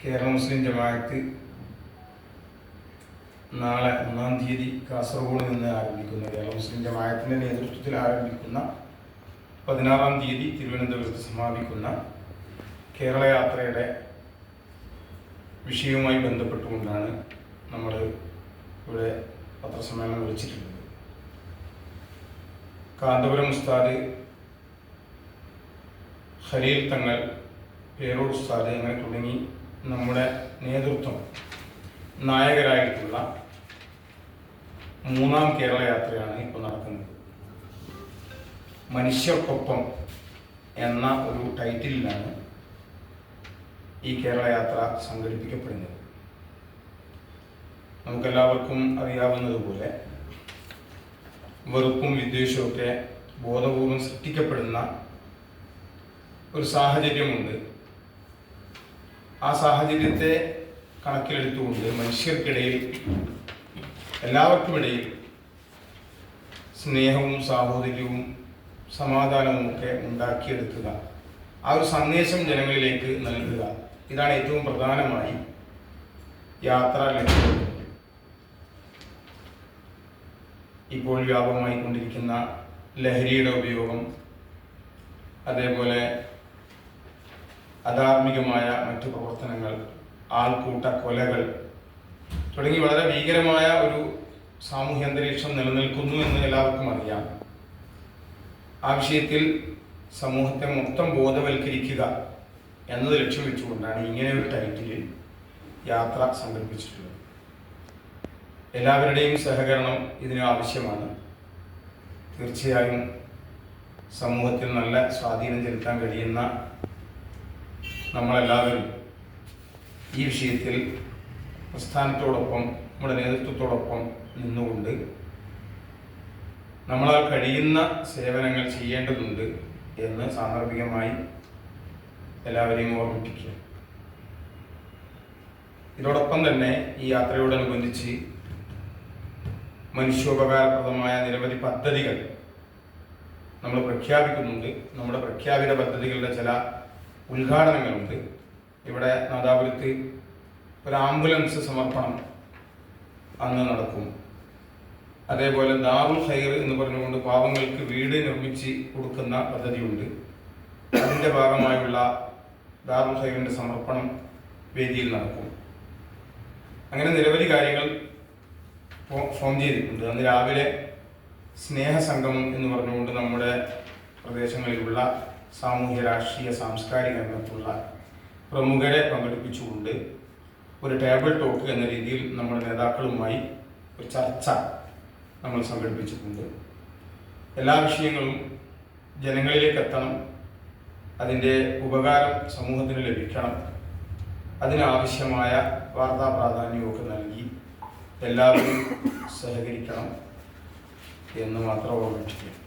കേരള മുസ്ലിം ജമാഅത്ത് നാളെ ഒന്നാം തീയതി കാസർഗോഡ് നിന്ന് ആരംഭിക്കുന്ന. കേരള മുസ്ലിം ജമാഅത്തിന്റെ നേതൃത്വത്തിൽ ആരംഭിക്കുന്ന പതിനാറാം തീയതി തിരുവനന്തപുരത്ത് സമാപിക്കുന്ന കേരള യാത്രയുടെ വിഷയവുമായി ബന്ധപ്പെട്ടുകൊണ്ടാണ് നമ്മൾ ഇവിടെ പത്രസമ്മേളനം വിളിച്ചിട്ടുള്ളത്. കാന്തപുരം ഉസ്താദ് ഖലീൽ തങ്ങൾ പേരോട് ഉസ്താദ് അങ്ങനെ തുടങ്ങി നമ്മുടെ നേതൃത്വം നായകരായിട്ടുള്ള മൂന്നാം കേരള യാത്രയാണ് ഇപ്പോൾ നടക്കുന്നത്. മനുഷ്യർക്കൊപ്പം എന്ന ഒരു ടൈറ്റിലാണ് ഈ കേരള യാത്ര സംഘടിപ്പിക്കപ്പെടുന്നത്. നമുക്കെല്ലാവർക്കും അറിയാവുന്നതുപോലെ വെറുപ്പും വിദ്വേഷവും ബോധപൂർവം സൃഷ്ടിക്കപ്പെടുന്ന ഒരു സാഹചര്യമുണ്ട്. ആ സാഹചര്യത്തെ കണക്കിലെടുത്തുകൊണ്ട് മനുഷ്യർക്കിടയിൽ എല്ലാവർക്കുമിടയിൽ സ്നേഹവും സാഹോദര്യവും സമാധാനവും ഒക്കെ ഉണ്ടാക്കിയെടുക്കുക. ആ ഒരു സന്ദേശം ജനങ്ങളിലേക്ക് നൽകുക. ഇതാണ് ഏറ്റവും പ്രധാനമായി യാത്ര ലക്ഷ്യം. ഇപ്പോൾ വ്യാപകമായി കൊണ്ടിരിക്കുന്ന ലഹരിയുടെ ഉപയോഗം അതേപോലെ അധാർമികമായ മറ്റു പ്രവർത്തനങ്ങൾ ആൾക്കൂട്ട കൊലകൾ തുടങ്ങി വളരെ ഭീകരമായ ഒരു സാമൂഹ്യ അന്തരീക്ഷം നിലനിൽക്കുന്നു എന്ന് എല്ലാവർക്കും അറിയാം. ആ വിഷയത്തിൽ സമൂഹത്തെ മൊത്തം ബോധവൽക്കരിക്കുക എന്നത് ലക്ഷ്യം വെച്ചുകൊണ്ടാണ് ഇങ്ങനെ ഒരു ടൈറ്റിലിൽ യാത്ര സംഘടിപ്പിച്ചിട്ടുള്ളത്. എല്ലാവരുടെയും സഹകരണം ഇതിന് ആവശ്യമാണ്. തീർച്ചയായും സമൂഹത്തിൽ നല്ല സ്വാധീനം ചെലുത്താൻ കഴിയുന്ന നമ്മളെല്ലാവരും ഈ വിഷയത്തിൽ പ്രസ്ഥാനത്തോടൊപ്പം നമ്മുടെ നേതൃത്വത്തോടൊപ്പം നിന്നുകൊണ്ട് നമ്മളാൽ കഴിയുന്ന സേവനങ്ങൾ ചെയ്യേണ്ടതുണ്ട് എന്ന് സാന്ദർഭികമായി എല്ലാവരെയും ഓർമ്മിപ്പിക്കുക. ഇതോടൊപ്പം തന്നെ ഈ യാത്രയോടനുബന്ധിച്ച് മനുഷ്യോപകാരപ്രദമായ നിരവധി പദ്ധതികൾ നമ്മൾ പ്രഖ്യാപിക്കുന്നുണ്ട്. നമ്മുടെ പ്രഖ്യാപിത പദ്ധതികളുടെ ചില ഉദ്ഘാടനങ്ങളുണ്ട്. ഇവിടെ നാദാപുരത്ത് ഒരു ആംബുലൻസ് സമർപ്പണം അന്ന് നടക്കും. അതേപോലെ ദാറുൽ ഖൈർ എന്ന് പറഞ്ഞുകൊണ്ട് പാവങ്ങൾക്ക് വീട് നിർമ്മിച്ച് കൊടുക്കുന്ന പദ്ധതിയുണ്ട്. അതിന്റെ ഭാഗമായുള്ള ദാറുൽ ഖൈറിന്റെ സമർപ്പണം വേദിയിൽ നടക്കും. അങ്ങനെ നിരവധി കാര്യങ്ങൾ ഫോം ചെയ്തിട്ടുണ്ട്. അന്ന് രാവിലെ സ്നേഹസംഗമം എന്ന് പറഞ്ഞുകൊണ്ട് നമ്മുടെ പ്രദേശങ്ങളിലുള്ള സാമൂഹ്യ രാഷ്ട്രീയ സാംസ്കാരിക രംഗത്തുള്ള പ്രമുഖരെ പങ്കെടുപ്പിച്ചുകൊണ്ട് ഒരു ടേബിൾ ടോക്ക് എന്ന രീതിയിൽ നമ്മുടെ നേതാക്കളുമായി ഒരു ചർച്ച നമ്മൾ സംഘടിപ്പിച്ചിട്ടുണ്ട്. എല്ലാ വിഷയങ്ങളും ജനങ്ങളിലേക്ക് എത്തണം അതിന്റെ ഉപകാരം സമൂഹത്തിന് ലഭിക്കണം അതിനാവശ്യമായ വാർത്താ പ്രാധാന്യമൊക്കെ നൽകി എല്ലാവരും സഹകരിക്കണം എന്ന് മാത്രം ഓർമ്മിപ്പിക്കുന്നു.